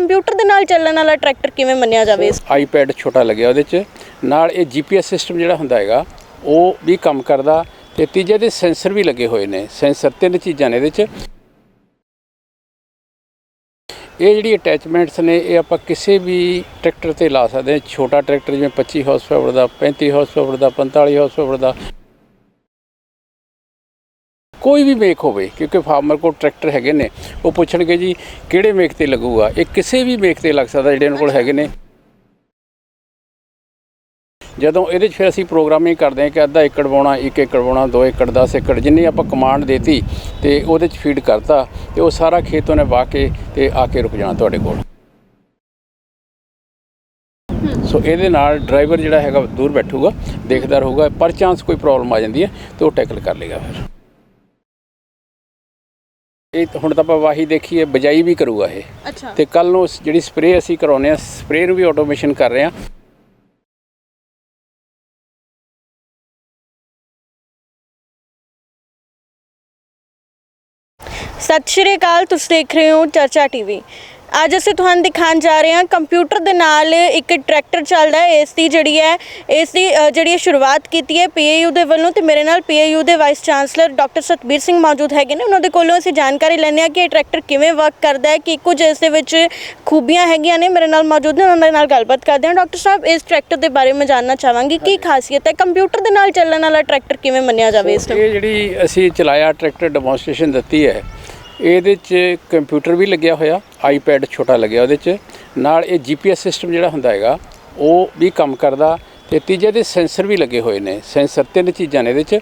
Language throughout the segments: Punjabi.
ਕੰਪਿਊਟਰ ਦੇ ਨਾਲ ਚੱਲਣ ਵਾਲਾ ਟਰੈਕਟਰ ਕਿਵੇਂ ਮੰਨਿਆ ਜਾਵੇ ਇਸ ਆਈਪੈਡ ਛੋਟਾ ਲੱਗਿਆ ਉਹਦੇ 'ਚ। ਨਾਲ ਇਹ ਜੀਪੀਐਸ ਸਿਸਟਮ ਜਿਹੜਾ ਹੁੰਦਾ ਹੈਗਾ, ਉਹ ਵੀ ਕੰਮ ਕਰਦਾ ਤੇ ਤੀਜੇ ਦੇ ਸੈਂਸਰ ਵੀ ਲੱਗੇ ਹੋਏ ਨੇ। ਸੈਂਸਰ ਤਿੰਨ ਚੀਜ਼ਾਂ ਨੇ ਇਹਦੇ 'ਚ। ਇਹ ਜਿਹੜੀ ਅਟੈਚਮੈਂਟਸ ਨੇ, ਇਹ ਆਪਾਂ ਕਿਸੇ ਵੀ ਟਰੈਕਟਰ ਤੇ ਲਾ ਸਕਦੇ ਹਾਂ। ਛੋਟਾ ਟਰੈਕਟਰ ਜਿਵੇਂ 25 ਹਾਰਸ ਪਾਵਰ ਦਾ 35 ਹਾਰਸ ਪਾਵਰ ਦਾ 45 ਹਾਰਸ ਪਾਵਰ ਦਾ। ਕੋਈ ਵੀ ਮੇਕ ਹੋਵੇ, ਕਿਉਂਕਿ ਫਾਰਮਰ ਕੋਲ ਟਰੈਕਟਰ ਹੈਗੇ ਨੇ, ਉਹ ਪੁੱਛਣਗੇ ਜੀ, ਕਿਹੜੇ ਮੇਕ ਤੇ ਲੱਗੂਗਾ? ਇਹ ਕਿਸੇ ਵੀ ਮੇਕ ਤੇ ਲੱਗ ਸਕਦਾ, ਜਿਹੜੇ ਉਹਨਾਂ ਕੋਲ ਹੈਗੇ ਨੇ। ਜਦੋਂ ਇਹਦੇ 'ਚ ਫਿਰ ਅਸੀਂ ਪ੍ਰੋਗਰਾਮਿੰਗ ਕਰਦੇ ਹਾਂ ਕਿ ਅੱਧਾ ਏਕੜ ਵਾਉਣਾ 1 ਏਕੜ ਵਾਉਣਾ 2 ਏਕੜ 10 ਏਕੜ, ਜਿੰਨੀ ਆਪਾਂ ਕਮਾਂਡ ਦੇਤੀ, ਤੇ ਉਹਦੇ 'ਚ ਫੀਡ ਕਰਤਾ, ਤੇ ਉਹ ਸਾਰਾ ਖੇਤ ਉਹਨੇ ਵਾਹ ਕੇ ਤੇ ਆ ਕੇ ਰੁਕ ਜਾਣਾ ਤੁਹਾਡੇ ਕੋਲ। ਸੋ ਇਹਦੇ ਨਾਲ ਡਰਾਈਵਰ ਜਿਹੜਾ ਹੈਗਾ ਦੂਰ ਬੈਠੂਗਾ, ਦੇਖਦਾ ਰਹੂਗਾ, ਪਰ ਚਾਂਸ ਕੋਈ ਪ੍ਰੋਬਲਮ ਆ ਜਾਂਦੀ ਹੈ, ਤੇ ਉਹ ਟੈਕਲ ਕਰ ਲੇਗਾ ਫਿਰ। ਇਹ ਤਾਂ ਹੁਣ ਤਾਂ ਆਪਾਂ ਵਾਹੀ ਦੇਖੀਏ ਬਜਾਈ ਵੀ ਕਰੂਗਾ ਇਹ। ਅੱਛਾ। ਤੇ ਕੱਲ ਨੂੰ ਜਿਹੜੀ ਸਪਰੇਅ ਅਸੀਂ ਕਰਾਉਨੇ ਆ ਸਪਰੇਅ ਨੂੰ ਵੀ ਆਟੋਮੇਸ਼ਨ ਕਰ ਰਹੇ ਆ ਸਤਿ ਸ਼੍ਰੀ ਅਕਾਲ ਤੁਸੀਂ ਦੇਖ ਰਹੇ ਹੋ ਚਰਚਾ ਟੀਵੀ। ਅੱਜ ਅਸੀਂ ਤੁਹਾਨੂੰ ਦਿਖਾਉਣ ਜਾ ਰਹੇ ਹਾਂ ਕੰਪਿਊਟਰ ਦੇ ਨਾਲ ਇੱਕ ਟਰੈਕਟਰ ਚੱਲਦਾ ਹੈ। ਇਸ ਦੀ ਜਿਹੜੀ ਹੈ ਇਸ ਦੀ ਅ, ਜਿਹੜੀ ਹੈ ਸ਼ੁਰੂਆਤ ਕੀਤੀ ਹੈ ਪੀਏਯੂ ਦੇ ਵੱਲੋਂ ਤੇ ਮੇਰੇ ਨਾਲ ਪੀਏਯੂ ਦੇ vice chancellor doctor Satbir Singh ਮੌਜੂਦ ਹੈਗੇ ਨੇ। ਉਹਨਾਂ ਦੇ ਕੋਲੋਂ ਅਸੀਂ ਜਾਣਕਾਰੀ ਲੈਂਦੇ ਹਾਂ ਕਿ ਇਹ ਟਰੈਕਟਰ ਕਿਵੇਂ ਵਰਕ ਕਰਦਾ ਹੈ ਕਿ ਕੁਝ ਇਸ ਦੇ ਵਿੱਚ ਖੂਬੀਆਂ ਹੈਗੀਆਂ ਨੇ। ਮੇਰੇ ਨਾਲ ਮੌਜੂਦ ਨੇ ਉਹਨਾਂ ਦੇ ਨਾਲ ਗੱਲਬਾਤ ਕਰਦੇ ਹਾਂ। ਡਾਕਟਰ ਸਾਹਿਬ ਇਸ ਟਰੈਕਟਰ ਦੇ ਬਾਰੇ ਮੈਂ ਜਾਨਣਾ ਚਾਹਾਂਗੀ। ਕੀ ਖਾਸੀਅਤ ਹੈ? ਕੰਪਿਊਟਰ ਦੇ ਨਾਲ ਚੱਲਣ ਵਾਲਾ ਟਰੈਕਟਰ ਕਿਵੇਂ ਮੰਨਿਆ ਜਾਵੇ ਇਸ ਨੂੰ ਇਹ ਜਿਹੜੀ ਅਸੀਂ ਚਲਾਇਆ ਟਰੈਕਟਰ ਡੈਮੋਨਸਟ੍ਰੇਸ਼ਨ ਦਿੱਤੀ ਹੈ ਇਹਦੇ 'ਚ ਕੰਪਿਊਟਰ ਵੀ ਲੱਗਿਆ ਹੋਇਆ ਆਈਪੈਡ ਛੋਟਾ ਲੱਗਿਆ ਉਹਦੇ 'ਚ। ਨਾਲ ਇਹ ਜੀਪੀਐਸ ਸਿਸਟਮ ਜਿਹੜਾ ਹੁੰਦਾ ਹੈਗਾ, ਉਹ ਵੀ ਕੰਮ ਕਰਦਾ। ਤੇ ਤੀਜੇ ਦੇ ਸੈਂਸਰ ਵੀ ਲੱਗੇ ਹੋਏ ਨੇ, ਸੈਂਸਰ ਤਿੰਨ ਚੀਜ਼ਾਂ ਨੇ ਇਹਦੇ 'ਚ।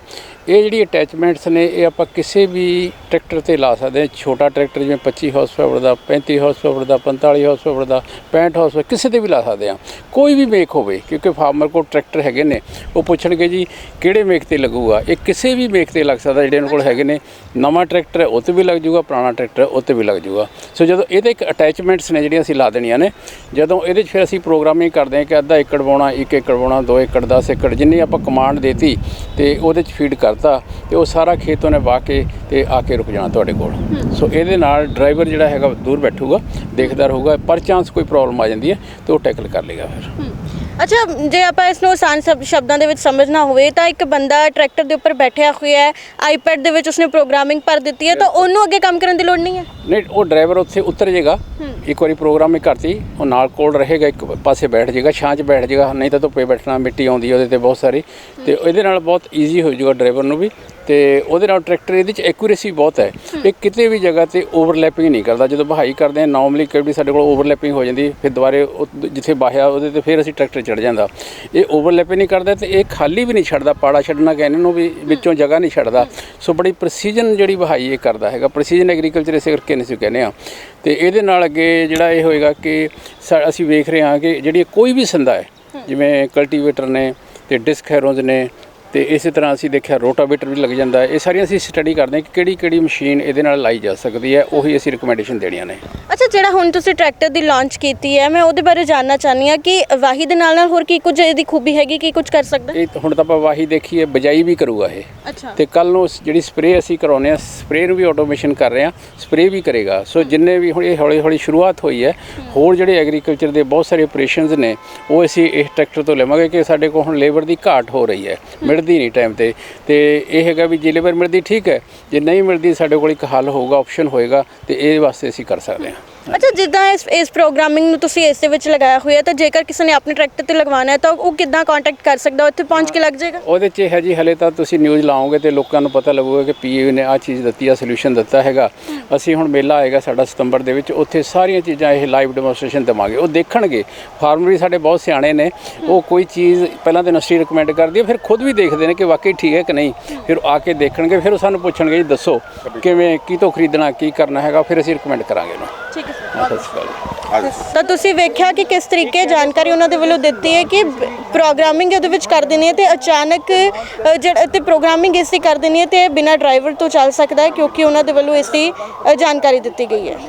ਇਹ ਜਿਹੜੀ ਅਟੈਚਮੈਂਟਸ ਨੇ, ਇਹ ਆਪਾਂ ਕਿਸੇ ਵੀ ਟਰੈਕਟਰ ਤੇ ਲਾ ਸਕਦੇ ਹਾਂ। ਛੋਟਾ ਟਰੈਕਟਰ ਜਿਵੇਂ 25 ਹਾਰਸ ਪਾਵਰ ਦਾ 35 ਹਾਰਸ ਪਾਵਰ ਦਾ 45 ਹਾਰਸ ਪਾਵਰ ਦਾ 65 ਹਾਰਸ ਪਾਵਰ ਕਿਸੇ ਤੇ ਵੀ ਲਾ ਸਕਦੇ ਹਾਂ। ਕੋਈ ਵੀ ਮੇਕ ਹੋਵੇ, ਕਿਉਂਕਿ ਫਾਰਮਰ ਕੋਲ ਟਰੈਕਟਰ ਹੈਗੇ ਨੇ, ਉਹ ਪੁੱਛਣਗੇ ਜੀ, ਕਿਹੜੇ ਮੇਕ ਤੇ ਲੱਗੂਗਾ? ਇਹ ਕਿਸੇ ਵੀ ਮੇਕ ਤੇ ਲੱਗ ਸਕਦਾ, ਜਿਹੜੇ ਉਹਨਾਂ ਕੋਲ ਹੈਗੇ ਨੇ। ਨਵਾਂ ਟਰੈਕਟਰ ਹੈ, ਉਹ ਤੇ ਵੀ ਲੱਗ ਜਾਊਗਾ ਪੁਰਾਣਾ ਟਰੈਕਟਰ ਹੈ, ਉਹ ਤੇ ਵੀ ਲੱਗ ਜਾਊਗਾ ਸੋ ਜਦੋਂ ਇਹਦੇ ਇੱਕ ਅਟੈਚਮੈਂਟਸ ਨੇ ਜਿਹੜੀਆਂ ਅਸੀਂ ਲਾ ਦੇਣੀਆਂ ਨੇ, ਜਦੋਂ ਇਹਦੇ 'ਚ ਫਿਰ ਅਸੀਂ ਪ੍ਰੋਗਰਾਮਿੰਗ ਕਰਦੇ ਹਾਂ ਕਿ ਅੱਧਾ ਏਕੜ ਵਾਉਣਾ 1 ਏਕੜ ਵਾਉਣਾ 2 ਏਕੜ 10 ਏਕੜ ਜਿੰਨੀ ਆਪਾਂ ਕਮਾਂਡ ਦੇਤੀ ਤੇ ਉਹਦੇ 'ਚ ਫੀਡ ਕਰਤਾ ਤੇ ਉਹ ਸਾਰਾ ਖੇਤ ਉਹਨੇ ਵਾਹ ਕੇ ਤੇ ਆ ਕੇ ਰੁਕ ਜਾਣਾ ਤੁਹਾਡੇ ਕੋਲ। ਸੋ ਇਹਦੇ ਨਾਲ ਡਰਾਈਵਰ ਜਿਹੜਾ ਹੈਗਾ ਦੂਰ ਬੈਠੂਗਾ ਦੇਖਦਾ ਰਹੂਗਾ ਪਰ ਚਾਂਸ ਕੋਈ ਪ੍ਰੋਬਲਮ ਆ ਜਾਂਦੀ ਹੈ ਤੇ ਉਹ ਟੈਕਲ ਕਰ ਲੇਗਾ ਫਿਰ। ਅੱਛਾ ਜੇ ਆਪਾਂ ਇਸ ਨੂੰ ਆਸਾਨ ਸ਼ਬ- ਸ਼ਬਦਾਂ ਦੇ ਵਿੱਚ ਸਮਝਣਾ ਹੋਵੇ ਤਾਂ ਇੱਕ ਬੰਦਾ ਟਰੈਕਟਰ ਦੇ ਉੱਪਰ ਬੈਠਿਆ ਹੋਇਆ ਹੈ ਆਈਪੈਡ ਦੇ ਵਿੱਚ ਉਸਨੇ ਪ੍ਰੋਗਰਾਮਿੰਗ ਭਰ ਦਿੱਤੀ ਹੈ ਤਾਂ ਉਹਨੂੰ ਅੱਗੇ ਕੰਮ ਕਰਨ ਦੀ ਲੋੜ ਨਹੀਂ ਹੈ? ਨਹੀਂ ਉਹ ਡਰਾਈਵਰ ਉੱਥੇ ਉਤਰ ਜਾਏਗਾ ਇੱਕ ਵਾਰੀ ਪ੍ਰੋਗਰਾਮਿੰਗ ਕਰਤੀ ਉਹ ਨਾਲ ਕੋਲ ਰਹੇਗਾ ਇੱਕ ਪਾਸੇ ਬੈਠ ਜਾਏਗਾ ਛਾਂ 'ਚ ਬੈਠ ਜਾਏਗਾ ਨਹੀਂ ਤਾਂ ਧੁੱਪੇ ਬੈਠਣਾ ਮਿੱਟੀ ਆਉਂਦੀ ਹੈ ਉਹਦੇ ਤੇ ਬਹੁਤ ਸਾਰੀ। ਤੇ ਇਹਦੇ ਨਾਲ ਬਹੁਤ ਈਜ਼ੀ ਹੋ ਜਾਊਗਾ ਡਰਾਈਵਰ ਨੂੰ ਵੀ। ਤੇ ਉਹਦੇ ਨਾਲ ਟਰੈਕਟਰ ਇਹਦੇ 'ਚ ਐਕੂਰੇਸੀ ਬਹੁਤ ਹੈ। ਇਹ ਕਿਤੇ ਵੀ ਜਗ੍ਹਾ ਤੇ ਓਵਰਲੈਪਿੰਗ ਨਹੀਂ ਕਰਦਾ। ਜਦੋਂ ਬਹਾਈ ਕਰਦੇ ਹਾਂ ਨਾਰਮਲੀ ਕਈ ਸਾਡੇ ਕੋਲ ਓਵਰਲੈਪਿੰਗ ਹੋ ਜਾਂਦੀ ਫਿਰ ਦੁਬਾਰੇ ਉਹ ਜਿੱਥੇ ਬਾਹਿਆ ਉਹਦੇ ਤੇ ਫਿਰ ਅਸੀਂ ਟਰੈਕਟਰ ਚੜ ਜਾਂਦਾ। ਇਹ ਓਵਰਲੈਪਿੰਗ ਨਹੀਂ ਕਰਦਾ ਤੇ ਇਹ ਖਾਲੀ ਵੀ ਨਹੀਂ ਛੱਡਦਾ ਪਾੜਾ ਛੱਡਣਾ ਕਹਿੰਦੇ ਨੂੰ ਵੀ ਵਿੱਚੋਂ ਜਗ੍ਹਾ ਨਹੀਂ ਛੱਡਦਾ। ਸੋ ਬੜੀ ਪ੍ਰੈਸੀਜਨ ਜਿਹੜੀ ਵਹਾਈ ਇਹ ਕਰਦਾ ਹੈਗਾ। ਪ੍ਰੈਸੀਜਨ ਐਗਰੀਕਲਚਰ ਇਸੇ ਕਰਕੇ ਨਹੀਂ ਸੀ ਕਹਿੰਦੇ ਆ ਤੇ ਇਹਦੇ ਨਾਲ ਅੱਗੇ ਜਿਹੜਾ ਇਹ ਹੋਏਗਾ ਕਿ ਅਸੀਂ ਵੇਖ ਰਹੇ ਹਾਂ ਕਿ ਜਿਹੜੀ ਕੋਈ ਵੀ ਸੰਦਾ ਹੈ ਜਿਵੇਂ ਕਲਟੀਵੇਟਰ ਨੇ ਤੇ ਡਿਸਕ ਹੈਰੋਜ਼ ਨੇ ਤੇ ਇਸੇ ਤਰ੍ਹਾਂ ਅਸੀਂ ਦੇਖਿਆ ਰੋਟਾਵੇਟਰ ਵੀ ਲੱਗ ਜਾਂਦਾ ਹੈ। ਇਹ ਸਾਰੀਆਂ ਅਸੀਂ ਸਟੱਡੀ ਕਰਦੇ ਹਾਂ ਕਿ ਕਿਹੜੀ ਕਿਹੜੀ ਮਸ਼ੀਨ ਇਹਦੇ ਨਾਲ ਲਾਈ ਜਾ ਸਕਦੀ ਹੈ। ਉਹੀ ਅਸੀਂ ਰਿਕਮੈਂਡੇਸ਼ਨ ਦੇਣੀਆਂ ਨੇ। ਅੱਛਾ ਜਿਹੜਾ ਹੁਣ ਤੁਸੀਂ ਟਰੈਕਟਰ ਦੀ ਲਾਂਚ ਕੀਤੀ ਹੈ ਮੈਂ ਉਹਦੇ ਬਾਰੇ ਜਾਨਣਾ ਚਾਹਨੀ ਆ ਕਿ ਵਾਹੀ ਦੇ ਨਾਲ ਨਾਲ ਹੋਰ ਕੀ ਕੁਝ ਇਹਦੀ ਖੂਬੀ ਹੈਗੀ ਕੀ ਕੁਝ ਕਰ ਸਕਦਾ? ਇਹ ਹੁਣ ਤਾਂ ਆਪਾਂ ਵਾਹੀ ਦੇਖੀਏ ਬਜਾਈ ਵੀ ਕਰੂਗਾ ਇਹ। ਅੱਛਾ। ਤੇ ਕੱਲ ਨੂੰ ਜਿਹੜੀ ਸਪਰੇਅ ਅਸੀਂ ਕਰਾਉਨੇ ਆ ਸਪਰੇਅ ਨੂੰ ਵੀ ਆਟੋਮੇਸ਼ਨ ਕਰ ਰਹੇ ਆ ਸਪਰੇਅ ਵੀ ਕਰੇਗਾ। ਸੋ ਜਿੰਨੇ ਵੀ ਹੁਣ ਇਹ ਹੌਲੀ ਹੌਲੀ ਸ਼ੁਰੂਆਤ ਹੋਈ ਹੈ ਹੋਰ ਜਿਹੜੇ ਐਗਰੀਕਲਚਰ ਦੇ ਬਹੁਤ ਸਾਰੇ ਆਪਰੇਸ਼ਨਸ ਨੇ ਉਹ ਅਸੀਂ ਇਸ ਟਰੈਕਟਰ ਤੋਂ ਲਵਾਂਗੇ ਕਿ ਸਾਡੇ ਕੋਲ ਹੁਣ ਲੇਬਰ ਦੀ ਘਾਟ ਹੋ ਰਹੀ ਹੈ। ਮਿਲਦੀ ਨਹੀਂ ਟਾਈਮ ਤੇ। ਤੇ ਇਹ ਹੈਗਾ ਵੀ ਜੇ ਲੇਬਰ ਮਿਲਦੀ ਠੀਕ ਹੈ, ਜੇ ਨਹੀਂ ਮਿਲਦੀ ਸਾਡੇ ਕੋਲ ਇੱਕ ਹੱਲ ਹੋਊਗਾ ਆਪਸ਼ਨ ਹੋਏਗਾ, ਤੇ ਇਹ ਵਾਸਤੇ ਅਸੀਂ ਕਰ ਸਕਦੇ ਹਾਂ। ਅੱਛਾ ਜਿੱਦਾਂ ਇਸ ਇਸ ਪ੍ਰੋਗਰਾਮਿੰਗ ਨੂੰ ਤੁਸੀਂ ਇਸ ਦੇ ਵਿੱਚ ਲਗਾਇਆ ਹੋਇਆ ਤਾਂ ਜੇਕਰ ਕਿਸੇ ਨੇ ਆਪਣੇ ਟਰੈਕਟਰ ਤੇ ਲਗਵਾਉਣਾ ਹੈ ਤਾਂ ਉਹ ਕਿੱਦਾਂ ਕੰਟੈਕਟ ਕਰ ਸਕਦਾ? ਉੱਥੇ ਪਹੁੰਚ ਕੇ ਲੱਗ ਜਾਏਗਾ? ਉਹਦੇ 'ਚ ਹੈ ਜੀ ਹਲੇ ਤਾਂ ਤੁਸੀਂ ਨਿਊਜ਼ ਲਾਓਗੇ ਤੇ ਲੋਕਾਂ ਨੂੰ ਪਤਾ ਲੱਗੂਗਾ ਕਿ ਪੀਏ ਨੇ ਆਹ ਚੀਜ਼ ਦਿੱਤੀ ਆ ਸੋਲੂਸ਼ਨ ਦਿੱਤਾ ਹੈਗਾ। ਅਸੀਂ ਹੁਣ ਮੇਲਾ ਆਏਗਾ ਸਾਡਾ ਸਤੰਬਰ ਦੇ ਵਿੱਚ ਉੱਥੇ ਸਾਰੀਆਂ ਚੀਜ਼ਾਂ ਇਹ ਲਾਈਵ ਡੈਮੋਨਸਟ੍ਰੇਸ਼ਨ ਦਵਾਂਗੇ। ਉਹ ਦੇਖਣਗੇ। ਫਾਰਮਰ ਵੀ ਸਾਡੇ ਬਹੁਤ ਸਿਆਣੇ ਨੇ। ਉਹ ਕੋਈ ਚੀਜ਼ ਪਹਿਲਾਂ ਤਾਂ ਇੰਡਸਟਰੀ ਰਿਕਮੈਂਡ ਕਰਦੀ ਹੈ ਫਿਰ ਖੁਦ ਵੀ ਦੇਖਦੇ ਨੇ ਕਿ ਵਾਕਈ ਠੀਕ ਹੈ ਕਿ ਨਹੀਂ। ਫਿਰ ਆ ਕੇ ਦੇਖਣਗੇ ਫਿਰ ਉਹ ਸਾਨੂੰ ਪੁੱਛਣਗੇ ਜੀ ਦੱਸੋ ਕਿਵੇਂ ਕੀ ਤੋਂ ਖਰੀਦਣਾ ਕੀ ਕਰਨਾ ਹੈਗਾ ਫਿਰ ਅਸੀਂ ਰਿਕਮੈਂਡ ਕਰਾਂਗੇ ਉਹਨੂੰ। ਠੀਕ ਹੈ ਸਤਿ ਸ਼੍ਰੀ ਅਕਾਲ ਤਾਂ ਤੁਸੀਂ ਵੇਖਿਆ ਕਿ ਕਿਸ ਤਰੀਕੇ ਜਾਣਕਾਰੀ ਉਹਨਾਂ ਦੇ ਵੱਲੋਂ ਦਿੱਤੀ ਹੈ ਕਿ ਪ੍ਰੋਗਰਾਮਿੰਗ ਉਹਦੇ ਵਿੱਚ ਕਰ ਦੇਣੀ ਹੈ ਤੇ ਅਚਾਨਕ ਅ, ਜਿਹੜਾ ਤੇ ਪ੍ਰੋਗਰਾਮਿੰਗ ਇਸ ਦੀ ਕਰ ਦੇਣੀ ਹੈ ਤੇ ਬਿਨਾਂ ਡਰਾਈਵਰ ਤੋਂ ਚੱਲ ਸਕਦਾ ਹੈ ਕਿਉਂਕਿ ਉਹਨਾਂ ਦੇ ਵੱਲੋਂ ਇਸ ਦੀ ਅ, ਜਾਣਕਾਰੀ ਦਿੱਤੀ ਗਈ ਹੈ।